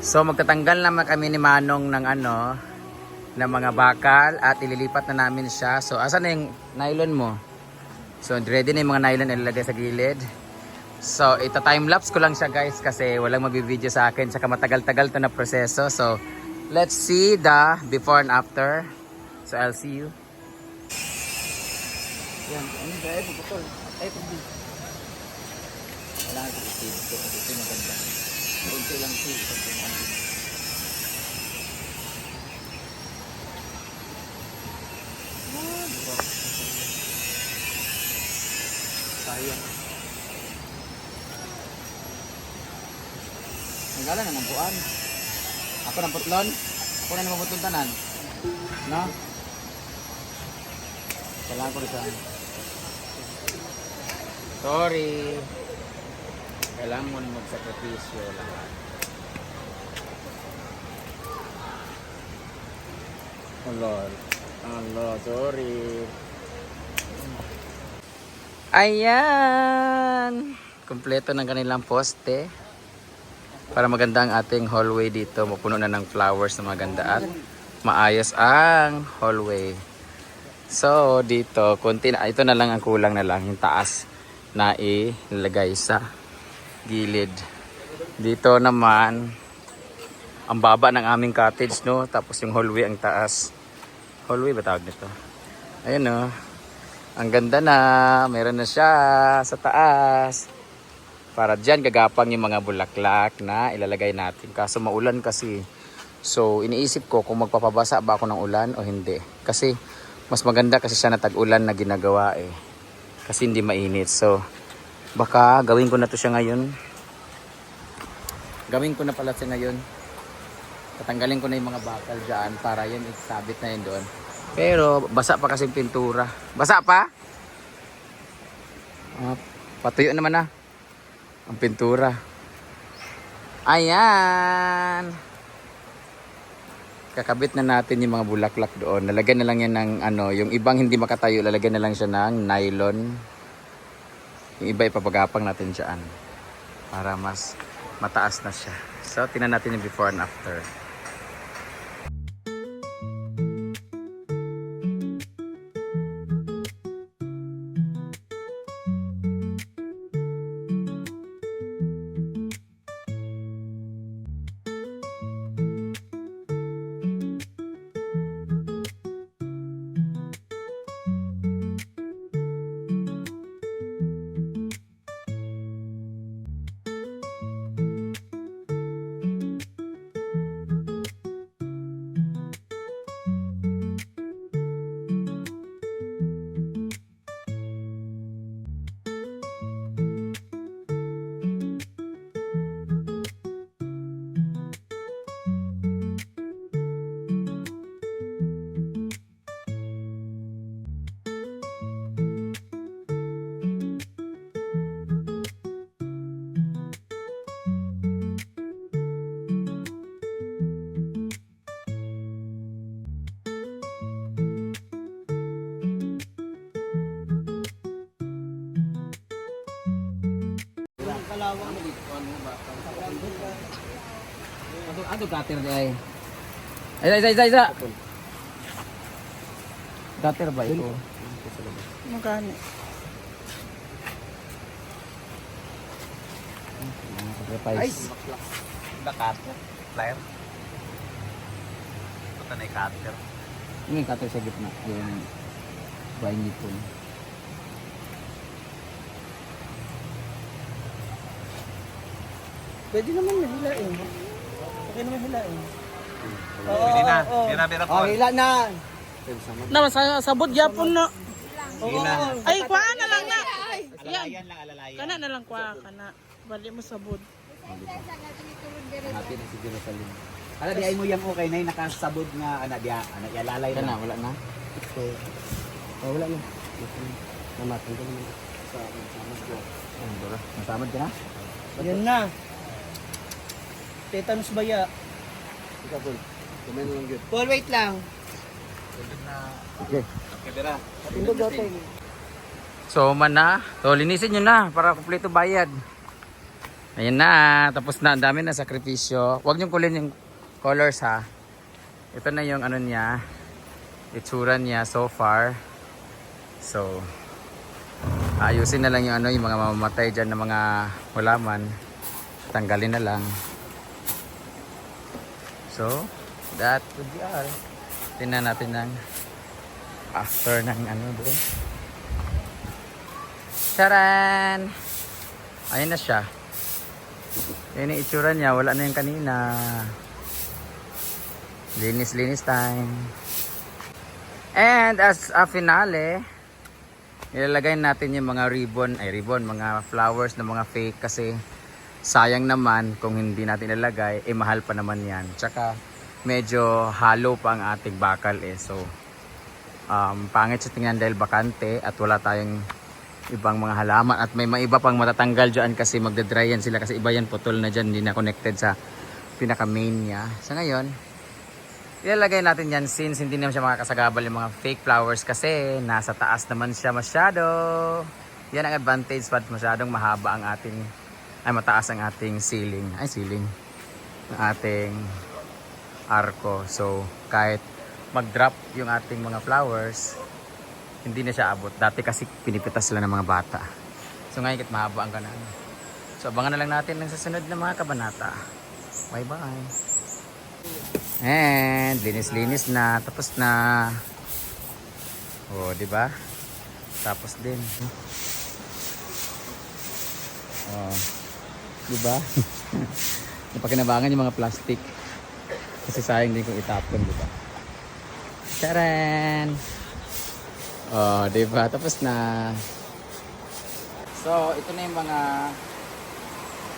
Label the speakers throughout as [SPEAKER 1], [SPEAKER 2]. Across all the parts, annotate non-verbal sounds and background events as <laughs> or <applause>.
[SPEAKER 1] So magtatanggal naman kami ni Manong ng ano, ng mga bakal at ililipat na namin siya. So asan na yung nylon mo? So ready na yung mga nylon ilalagay sa gilid. So ita time lapse ko lang siya guys kasi walang magbibideo sa akin saka matagal-tagal to na proseso. So let's see the before and after. So I'll see you. Yan, ano ba? Ay, puputol. Ay, puputol. Kailangan ko kasi ito yung maganda. Kunti lang ito. Ah, diba? Sayang. Ang gala na ng buwan. Ako ng putlon. Ako na naman putlon tanan. No? Kailangan ko rin sa... Sorry. Kailangan mo magsakripisyo lahat. Oh Lord. Oh Lord, sorry. Ayan! Kompleto ng kanilang poste. Para maganda ang ating hallway dito. Mapuno na ng flowers na maganda at maayos ang hallway. So, dito, konti na. Ito na lang ang kulang na lang. Yung taas na ilagay sa gilid. Dito naman, ang baba ng aming cottage, no? Tapos yung hallway ang taas. Hallway ba tawag nito? Ayun, no? Ang ganda na. Meron na siya sa taas. Para dyan gagapang yung mga bulaklak na ilalagay natin. Kaso maulan kasi. So, iniisip ko kung magpapabasa ba ako ng ulan o hindi. Kasi, mas maganda kasi siya na tag-ulan na ginagawa eh. Kasi hindi mainit. So, baka gawin ko na to siya ngayon. Gawin ko na pala siya ngayon. Tatanggalin ko na yung mga bakal dyan para yun isabit na yun doon. Pero basa pa kasi pintura. Basa pa? Ah, patuyo naman na. Ang pintura. Ayan. Kakabit na natin yung mga bulaklak doon. Lalagyan na lang yan ng ano, yung ibang hindi makatayo, lalagyan na lang siya ng nylon. Yung iba ipapagapang natin dyan. Para mas mataas na siya. So, tingnan natin yung before and after. Ano, ano gutter di ay? Isa, isa, isa, isa. Gutter ba ito?
[SPEAKER 2] Magkano?
[SPEAKER 3] The cutter. Flyer. Ito na yung cutter.
[SPEAKER 1] Yung cutter sa gitna. Yung bahay nipon.
[SPEAKER 2] Pwede naman na hilain. Okay naman hilain.
[SPEAKER 3] Pwede na.
[SPEAKER 2] oo.
[SPEAKER 3] Hindi na meron
[SPEAKER 2] Oh, hila na.
[SPEAKER 4] Na sa sabod yapon na.
[SPEAKER 3] Sige na.
[SPEAKER 4] Ay kuha na lang na.
[SPEAKER 3] Alalayan lang, alalayan.
[SPEAKER 4] Kana na lang kuha kana. Bali mo sabod.
[SPEAKER 1] Natin si Jerusalem.
[SPEAKER 3] Ala di ay mo yung okay na yung nakasabod nga ana dia, ana ilalay
[SPEAKER 1] Ito
[SPEAKER 3] na.
[SPEAKER 1] na, wala na.
[SPEAKER 2] Oh, wala na. Namatay ko naman.
[SPEAKER 1] Ano ba? Nasamad ka na?
[SPEAKER 2] Yan na. Tetanus baya.
[SPEAKER 1] Kumain lang yun.
[SPEAKER 2] Paul, wait lang.
[SPEAKER 1] Okay.
[SPEAKER 3] Okay, dira.
[SPEAKER 2] Tindog hotel.
[SPEAKER 1] So, man na. So, linisin nyo na para kumpleto bayad. Ayan na, tapos na. Ang dami na sakripisyo. Huwag niyong kulin yung colors ha. Ito na yung ano niya. Itsura niya so far. So, ayusin na lang yung ano, yung mga mamamatay dyan na mga halaman. Tanggalin na lang. So, that would be all. Tingnan natin ng after ng ano doon. Charan! Ayun na siya. Yan yung itsura niya. Wala na yung kanina. Linis-linis time. And as a finale, ilalagay natin yung mga ribbon, ay ribbon, mga flowers na mga fake kasi sayang naman kung hindi natin ilalagay, eh mahal pa naman yan. Tsaka medyo hollow pa ang ating bakal eh. So, um, pangit sa tingnan dahil bakante at wala tayong ibang mga halaman at may maiba pang matatanggal dyan kasi magdadry yan sila kasi iba yan putol na dyan hindi na connected sa pinaka main niya sa ngayon ilalagay natin yan since hindi naman siya makakasagabal yung mga fake flowers kasi nasa taas naman siya masyado yan ang advantage pag masyadong mahaba ang ating ay mataas ang ating ceiling ay ceiling ang ating arko so kahit mag drop yung ating mga flowers hindi na siya abot. Dati kasi pinipitas sila ng mga bata. So ngayon kahit mahaba ang kanan. So abangan na lang natin ng susunod na mga kabanata. Bye bye. And linis-linis na. Tapos na. Oh, di ba? Tapos din. Oh. <laughs> Di ba? Napakinabangan yung mga plastic. Kasi sayang din kung itapon, di ba? Taran! Oh, di ba? Tapos na. So, ito na yung mga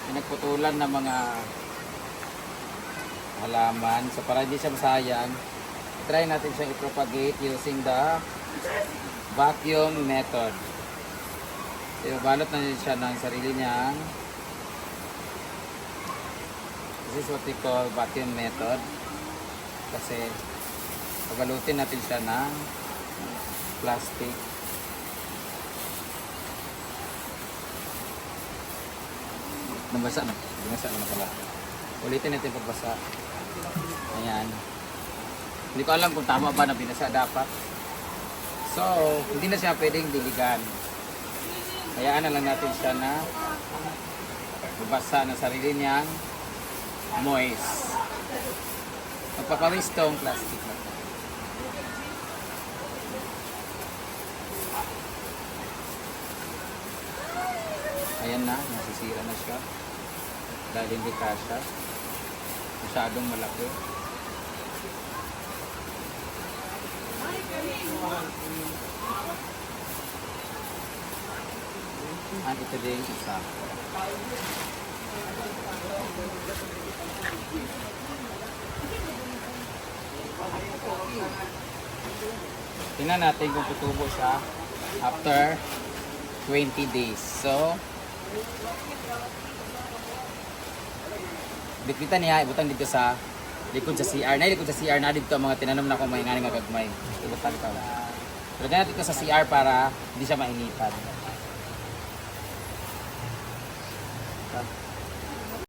[SPEAKER 1] pinagputulan na mga halaman. So, para hindi siya masayang, try natin siyang i-propagate using the vacuum method. So, balot na siya ng sarili niyang This is what we call vacuum method. Kasi, pagalutin natin siya ng plastic. Nabasa na. Binasa na pala. Ulitin natin pagbasa. Ayan. Hindi ko alam kung tama ba na binasa dapat. So, hindi na siya pwedeng diligan. Hayaan na lang natin siya na mabasa ng sarili niyang moist. Magpapawis tong plastic na to. Ayan na, nasisira na siya. Dahil hindi kasha. Masyadong malaki. At ito din isa. Tingnan natin kung tutubo siya after 20 days. So, bitbitan niya, ibutang dito sa likod sa CR. Na likod sa CR na dito ang mga tinanom na kung may nga nga gagmay. Ibutan ka lang. Pero ganyan dito sa CR para hindi siya mainitan.